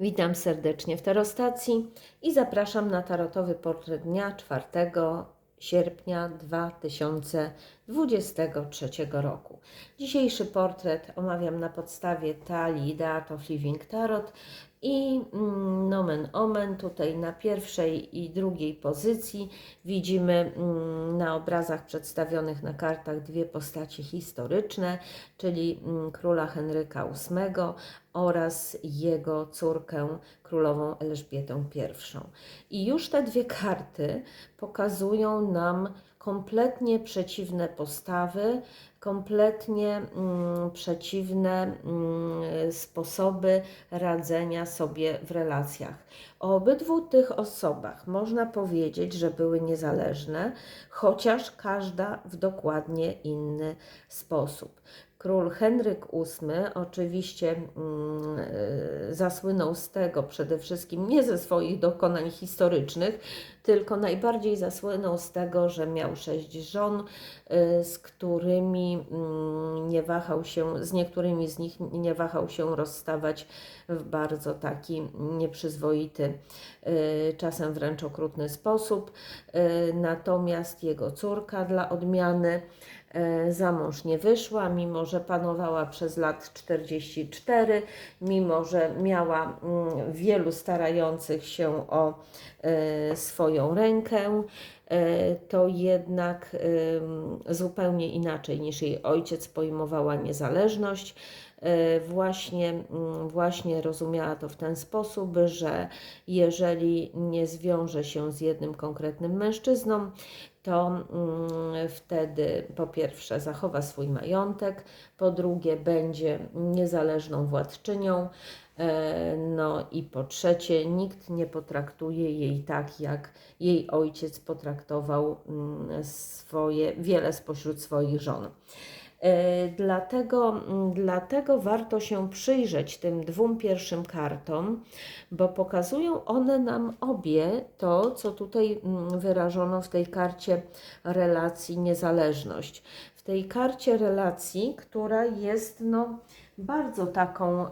Witam serdecznie w Tarostacji i zapraszam na tarotowy portret dnia 4 sierpnia 2023 roku. Dzisiejszy portret omawiam na podstawie talii The of Living Tarot i mm, nomen omen tutaj na pierwszej i drugiej pozycji widzimy mm, na obrazach przedstawionych na kartach dwie postacie historyczne, czyli mm, króla Henryka VIII oraz jego córkę królową Elżbietę I. I już te dwie karty pokazują nam kompletnie przeciwne postawy, kompletnie mm, przeciwne mm, sposoby radzenia sobie w relacjach. O obydwu tych osobach można powiedzieć, że były niezależne, chociaż każda w dokładnie inny sposób. Król Henryk VIII oczywiście mm, e, zasłynął z tego przede wszystkim nie ze swoich dokonań historycznych, tylko najbardziej zasłynął z tego, że miał sześć żon, y, z którymi mm, nie wahał się, z niektórymi z nich nie wahał się rozstawać w bardzo taki nieprzyzwoity, y, czasem wręcz okrutny sposób. Natomiast jego córka dla odmiany za mąż nie wyszła, mimo że panowała przez lat 44, mimo że miała mm, wielu starających się o swoją swoją rękę, e, to jednak zupełnie inaczej niż jej ojciec pojmowała niezależność. E, właśnie, mm, właśnie rozumiała to w ten sposób, że jeżeli nie zwiąże się z jednym konkretnym mężczyzną, to mm, wtedy po pierwsze zachowa swój majątek, po drugie będzie niezależną władczynią, E, no i po trzecie, nikt nie potraktuje jej tak, jak jej ojciec potraktował mm, swoje, wiele spośród swoich żon. E, dlatego, mm, dlatego warto się przyjrzeć tym dwóm pierwszym kartom, bo pokazują one nam obie to, co tutaj mm, wyrażono w tej karcie relacji niezależność. W tej karcie relacji, która jest no, bardzo taką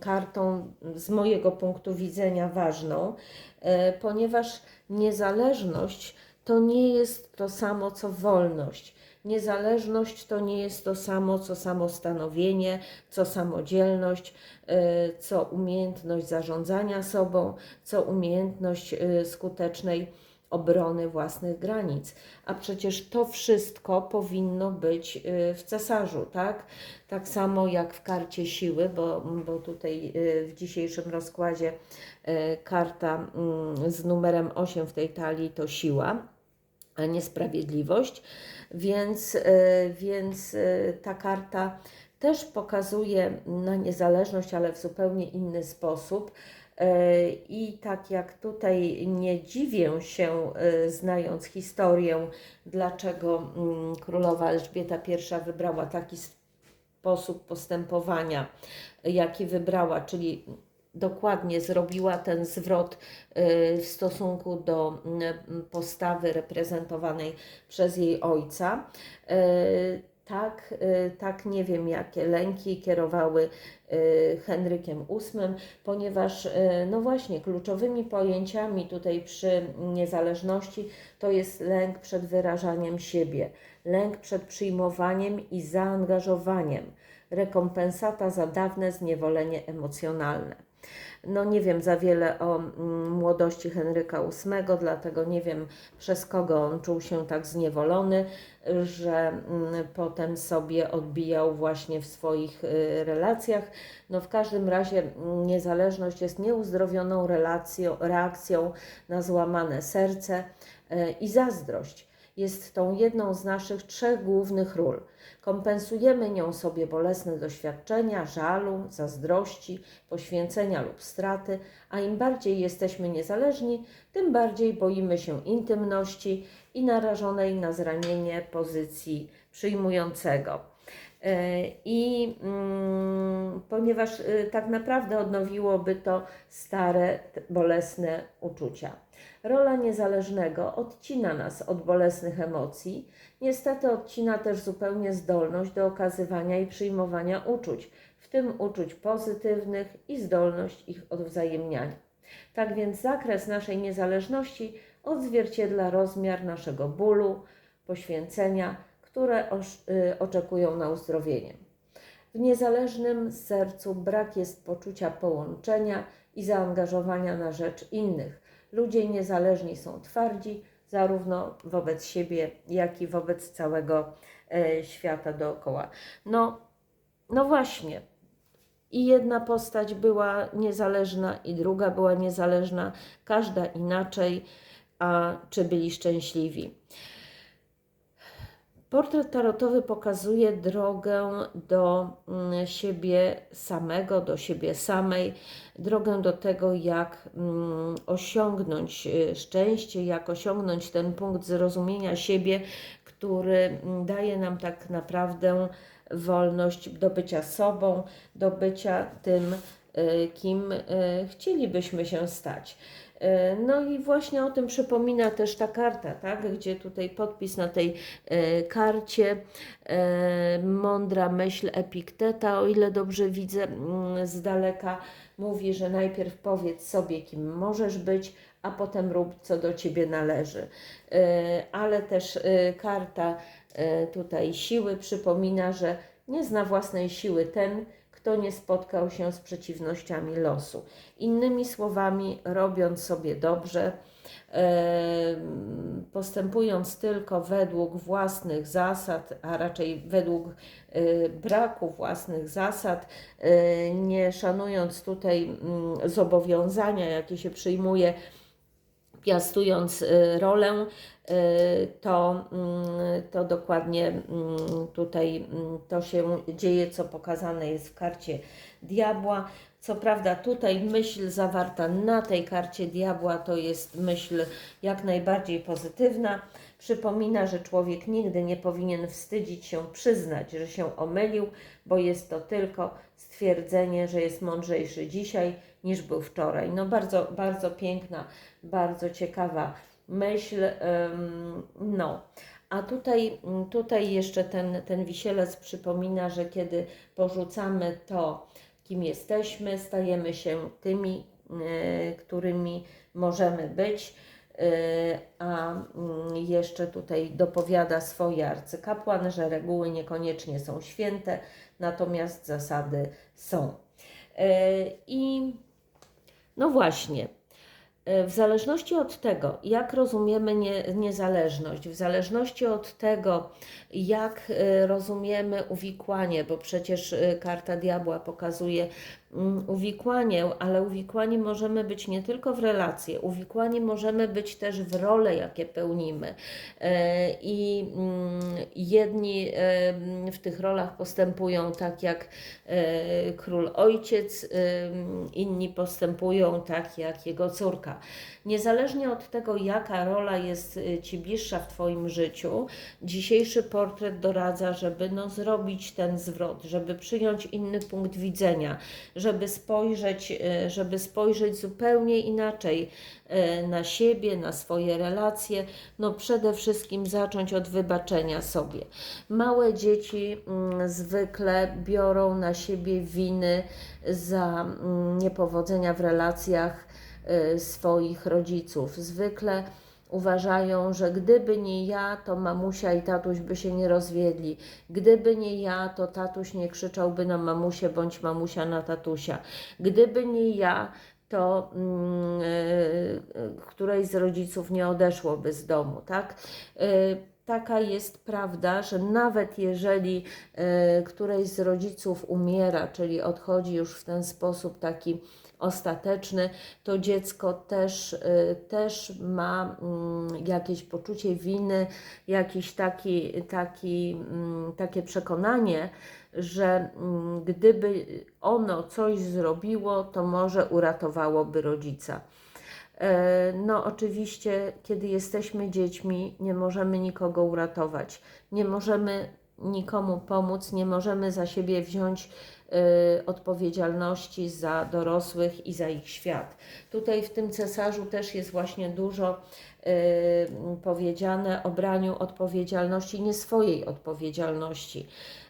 kartą z mojego punktu widzenia ważną, e, ponieważ niezależność to nie jest to samo co wolność. Niezależność to nie jest to samo co samostanowienie, co samodzielność, e, co umiejętność zarządzania sobą, co umiejętność e, skutecznej obrony własnych granic. A przecież to wszystko powinno być y, w cesarzu, tak? Tak samo jak w karcie siły, bo, bo tutaj y, w dzisiejszym rozkładzie y, karta mm, z numerem 8 w tej talii to siła, a nie sprawiedliwość. Więc, więc ta karta też pokazuje na niezależność, ale w zupełnie inny sposób I tak jak tutaj nie dziwię się, e, znając historię, dlaczego mm, królowa Elżbieta I wybrała taki sposób postępowania, jaki wybrała, czyli dokładnie zrobiła ten zwrot e, w stosunku do mm, postawy reprezentowanej przez jej ojca tak, y, tak nie wiem jakie lęki kierowały y, Henrykiem VIII, ponieważ y, no właśnie kluczowymi pojęciami tutaj przy niezależności to jest lęk przed wyrażaniem siebie, lęk przed przyjmowaniem i zaangażowaniem, rekompensata za dawne zniewolenie emocjonalne. No nie wiem za wiele o mm, młodości Henryka VIII, dlatego nie wiem przez kogo on czuł się tak zniewolony, że mm, potem sobie odbijał właśnie w swoich y, relacjach. No w każdym razie mm, niezależność jest nieuzdrowioną relacją, reakcją na złamane serce y, i zazdrość. Jest tą jedną z naszych trzech głównych ról – Kompensujemy nią sobie bolesne doświadczenia, żalu, zazdrości, poświęcenia lub straty, a im bardziej jesteśmy niezależni, tym bardziej boimy się intymności i narażonej na zranienie pozycji przyjmującego. E, I mm, ponieważ y, tak naprawdę odnowiłoby to stare, bolesne uczucia. Rola niezależnego odcina nas od bolesnych emocji, niestety odcina też zupełnie zdolność do okazywania i przyjmowania uczuć, w tym uczuć pozytywnych i zdolność ich odwzajemniania. Tak więc zakres naszej niezależności odzwierciedla rozmiar naszego bólu, poświęcenia, które y, oczekują na uzdrowienie. W niezależnym sercu brak jest poczucia połączenia i zaangażowania na rzecz innych. Ludzie niezależni są twardzi, zarówno wobec siebie, jak i wobec całego e, świata dookoła. No, no właśnie. I jedna postać była niezależna, i druga była niezależna, każda inaczej, a czy byli szczęśliwi? Portret tarotowy pokazuje drogę do mm, siebie samego, do siebie samej, drogę do tego, jak mm, osiągnąć y, szczęście, jak osiągnąć ten punkt zrozumienia siebie, który mm, daje nam tak naprawdę wolność do bycia sobą, do bycia tym, y, kim y, chcielibyśmy się stać. E, No i właśnie o tym przypomina też ta karta, tak? gdzie tutaj podpis na tej e, karcie, e, mądra myśl Epikteta, o ile dobrze widzę z daleka, mówi, że najpierw powiedz sobie, kim możesz być, a potem rób, co do ciebie należy. Ale też karta tutaj siły przypomina, że nie zna własnej siły ten, kto nie spotkał się z przeciwnościami losu. Innymi słowami, robiąc sobie dobrze, postępując tylko według własnych zasad, a raczej według e, braku własnych zasad, e, nie szanując tutaj mm, zobowiązania, jakie się przyjmuje, piastując y, rolę, y, to, mm, to dokładnie mm, tutaj mm, to się dzieje, co pokazane jest w karcie diabła. Co prawda, tutaj myśl zawarta na tej karcie diabła to jest myśl jak najbardziej pozytywna. Przypomina, że człowiek nigdy nie powinien wstydzić się przyznać, że się omylił, bo jest to tylko stwierdzenie, że jest mądrzejszy dzisiaj niż był wczoraj. No bardzo, bardzo piękna, bardzo ciekawa myśl. No. A tutaj, tutaj jeszcze ten, ten wisielec przypomina, że kiedy porzucamy to, kim jesteśmy, stajemy się tymi, y, którymi możemy być. Y, A mm, jeszcze tutaj dopowiada swoje arcykapłan, że reguły niekoniecznie są święte, natomiast zasady są. Y, I no właśnie, e, w zależności od tego, jak rozumiemy nie, niezależność, w zależności od tego, jak e, rozumiemy uwikłanie, bo przecież e, karta diabła pokazuje uwikłanie, ale uwikłani możemy być nie tylko w relacje, uwikłani możemy być też w role, jakie pełnimy. E, I mm, jedni mm, w tych rolach postępują tak jak e, król ojciec, inni postępują tak jak jego córka. Niezależnie od tego, jaka rola jest e, Ci bliższa w Twoim życiu, dzisiejszy portret doradza, żeby no, zrobić ten zwrot, żeby przyjąć inny punkt widzenia, żeby spojrzeć, e, żeby spojrzeć zupełnie inaczej e, na siebie, na swoje relacje. No przede wszystkim zacząć od wybaczenia sobie. Małe dzieci mm, zwykle biorą na siebie winy za mm, niepowodzenia w relacjach y, swoich rodziców. Zwykle uważają, że gdyby nie ja, to mamusia i tatuś by się nie rozwiedli. Gdyby nie ja, to tatuś nie krzyczałby na mamusię bądź mamusia na tatusia. Gdyby nie ja, to mm, y, y, któreś z rodziców nie odeszłoby z domu, tak? Y, Taka jest prawda, że nawet jeżeli y, któreś z rodziców umiera, czyli odchodzi już w ten sposób taki ostateczny, to dziecko też, y, też ma mm, jakieś poczucie winy, jakiś taki, taki, mm, takie przekonanie, że mm, gdyby ono coś zrobiło, to może uratowałoby rodzica. E, No, oczywiście, kiedy jesteśmy dziećmi, nie możemy nikogo uratować, nie możemy nikomu pomóc, nie możemy za siebie wziąć e, odpowiedzialności za dorosłych i za ich świat. Tutaj w tym cesarzu też jest właśnie dużo e, powiedziane o braniu odpowiedzialności, nie swojej odpowiedzialności.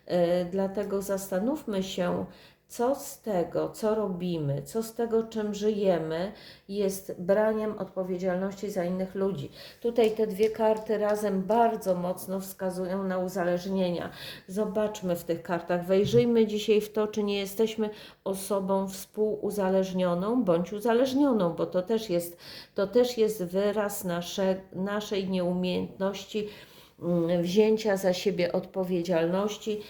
E, Dlatego zastanówmy się, co z tego, co robimy, co z tego, czym żyjemy, jest braniem odpowiedzialności za innych ludzi. Tutaj te dwie karty razem bardzo mocno wskazują na uzależnienia. Zobaczmy w tych kartach, wejrzyjmy dzisiaj w to, czy nie jesteśmy osobą współuzależnioną bądź uzależnioną, bo to też jest, to też jest wyraz nasze, naszej nieumiejętności wzięcia za siebie odpowiedzialności,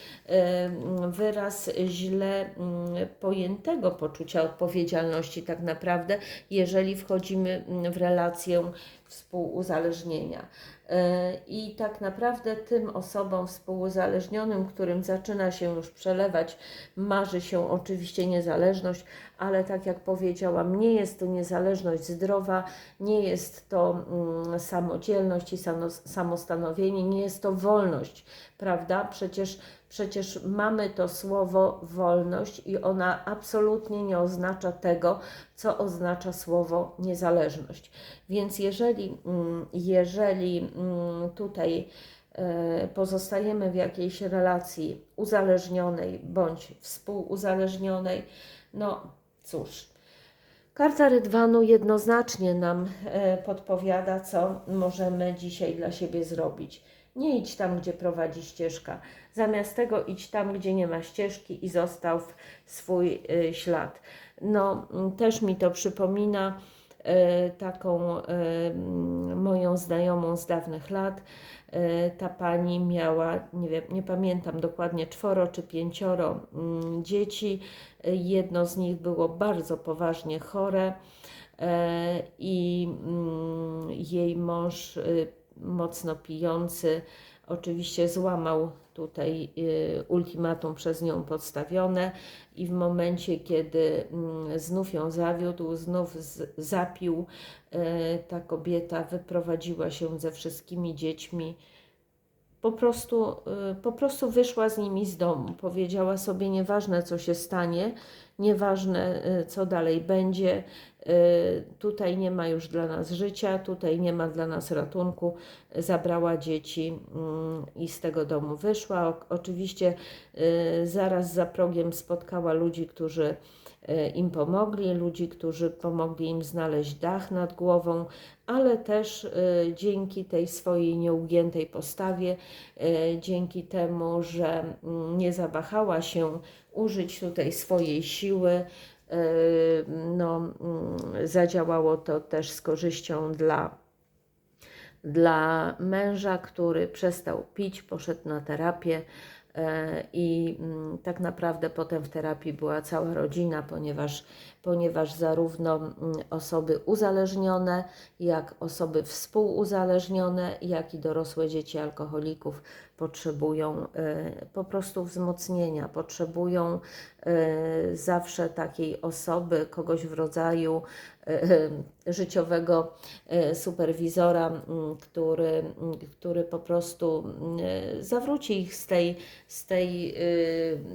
wyraz źle mm, pojętego poczucia odpowiedzialności, tak naprawdę, jeżeli wchodzimy mm, w relację współuzależnienia. E, I tak naprawdę tym osobom współuzależnionym, którym zaczyna się już przelewać, marzy się oczywiście niezależność, ale tak jak powiedziałam, nie jest to niezależność zdrowa, nie jest to mm, samodzielność i samo- samostanowienie, nie jest to wolność, prawda? Przecież, przecież mamy to słowo wolność i ona absolutnie nie oznacza tego, co oznacza słowo niezależność. Więc jeżeli, mm, jeżeli mm, tutaj e, pozostajemy w jakiejś relacji uzależnionej bądź współuzależnionej, no cóż, karta rydwanu jednoznacznie nam e, podpowiada, co możemy dzisiaj dla siebie zrobić. Nie idź tam, gdzie prowadzi ścieżka. Zamiast tego idź tam, gdzie nie ma ścieżki i zostaw swój y, ślad. No, mm, też mi to przypomina y, taką y, mm, moją znajomą z dawnych lat. Y, Ta pani miała, nie wiem, nie pamiętam dokładnie, czworo czy pięcioro mm, dzieci. Y, Jedno z nich było bardzo poważnie chore e, i jej mąż y, mocno pijący oczywiście złamał tutaj y, ultimatum przez nią podstawione i w momencie, kiedy mm, znów ją zawiódł, znów zapił, y, ta kobieta wyprowadziła się ze wszystkimi dziećmi. Po prostu, y, po prostu wyszła z nimi z domu. Powiedziała sobie: Nieważne, co się stanie, nieważne, co dalej będzie, tutaj nie ma już dla nas życia, tutaj nie ma dla nas ratunku. Zabrała dzieci mm, i z tego domu wyszła. Oczywiście y, zaraz za progiem spotkała ludzi, którzy y, im pomogli, ludzi, którzy pomogli im znaleźć dach nad głową, ale też y, dzięki tej swojej nieugiętej postawie, y, dzięki temu, że mm, nie zawahała się użyć tutaj swojej siły, y, no, mm, zadziałało to też z korzyścią dla dla męża, który przestał pić, poszedł na terapię e, i mm, tak naprawdę potem w terapii była cała rodzina, ponieważ, ponieważ zarówno mm, osoby uzależnione, jak osoby współuzależnione, jak i dorosłe dzieci alkoholików potrzebują e, po prostu wzmocnienia, potrzebują zawsze takiej osoby, kogoś w rodzaju e, życiowego e, superwizora, który, który po prostu zawróci ich z tej, z tej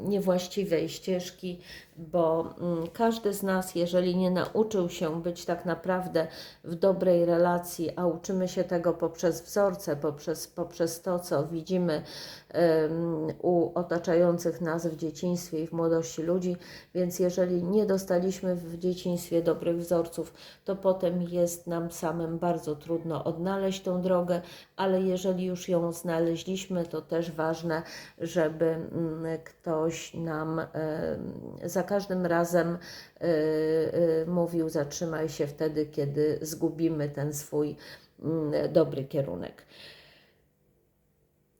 niewłaściwej ścieżki, bo każdy z nas, jeżeli nie nauczył się być tak naprawdę w dobrej relacji, a uczymy się tego poprzez wzorce, poprzez, poprzez to, co widzimy u otaczających nas w dzieciństwie i w młodości ludzi, więc jeżeli nie dostaliśmy w dzieciństwie dobrych wzorców, to potem jest nam samym bardzo trudno odnaleźć tą drogę, ale jeżeli już ją znaleźliśmy, to też ważne, żeby mm, ktoś nam em, za każdym razem y, y, mówił: zatrzymaj się wtedy, kiedy zgubimy ten swój mm, dobry kierunek.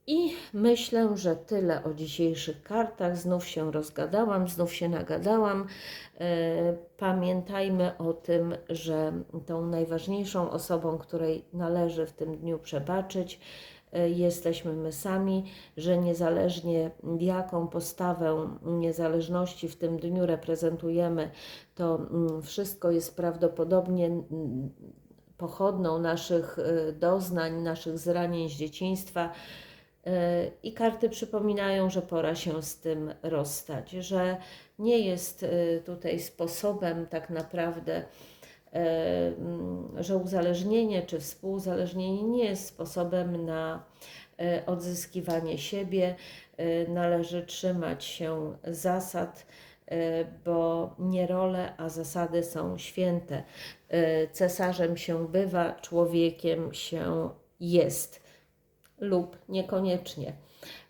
I myślę, że tyle o dzisiejszych kartach. Znów się rozgadałam, znów się nagadałam. E, Pamiętajmy o tym, że tą najważniejszą osobą, której należy w tym dniu przebaczyć, e, jesteśmy my sami, że niezależnie jaką postawę niezależności w tym dniu reprezentujemy, to mm, wszystko jest prawdopodobnie mm, pochodną naszych e, doznań, naszych zranień z dzieciństwa. I karty przypominają, że pora się z tym rozstać, że nie jest e, tutaj sposobem tak naprawdę, e, mm, że uzależnienie czy współuzależnienie nie jest sposobem na e, odzyskiwanie siebie. Należy trzymać się zasad, bo nie role, a zasady są święte. Cesarzem się bywa, człowiekiem się jest lub niekoniecznie.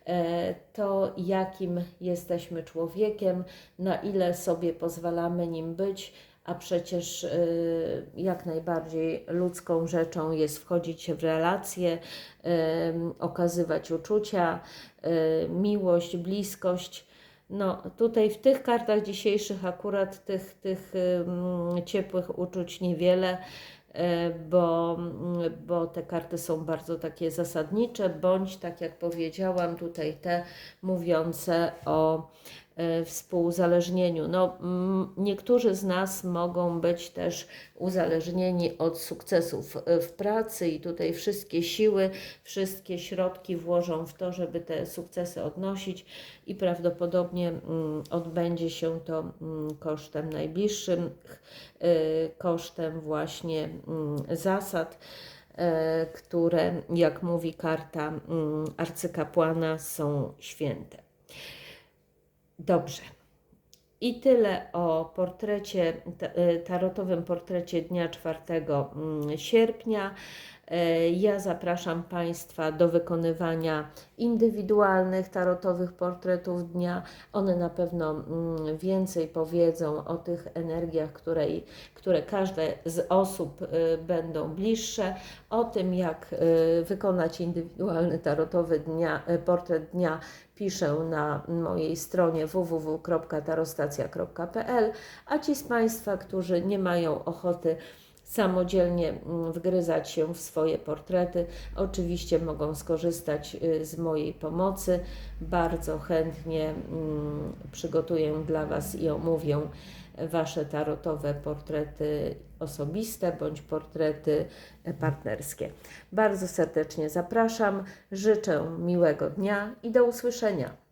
E, To, jakim jesteśmy człowiekiem, na ile sobie pozwalamy nim być, a przecież y, jak najbardziej ludzką rzeczą jest wchodzić w relacje, em, okazywać uczucia, miłość, bliskość. No, tutaj w tych kartach dzisiejszych akurat tych, tych ciepłych uczuć niewiele, e, bo, mm, bo te karty są bardzo takie zasadnicze, bądź tak jak powiedziałam, tutaj te mówiące o e, współuzależnieniu. No, niektórzy z nas mogą być też uzależnieni od sukcesów e, w pracy i tutaj wszystkie siły, wszystkie środki włożą w to, żeby te sukcesy odnosić i prawdopodobnie odbędzie się to kosztem najbliższym, y, kosztem właśnie zasad, e, które, jak mówi karta arcykapłana, są święte. Dobrze. I tyle o portrecie, e, tarotowym portrecie dnia 4 mm, sierpnia. E, Ja zapraszam Państwa do wykonywania indywidualnych tarotowych portretów dnia. One na pewno mm, więcej powiedzą o tych energiach, które, które każde z osób y, będą bliższe, o tym jak wykonać indywidualny tarotowy dnia, portret dnia piszę na mojej stronie www.tarostacja.pl, a ci z Państwa, którzy nie mają ochoty samodzielnie mm, wgryzać się w swoje portrety, oczywiście mogą skorzystać y, z mojej pomocy. Bardzo chętnie mm, przygotuję dla Was i omówię Wasze tarotowe portrety osobiste bądź portrety e, partnerskie. Bardzo serdecznie zapraszam, życzę miłego dnia i do usłyszenia.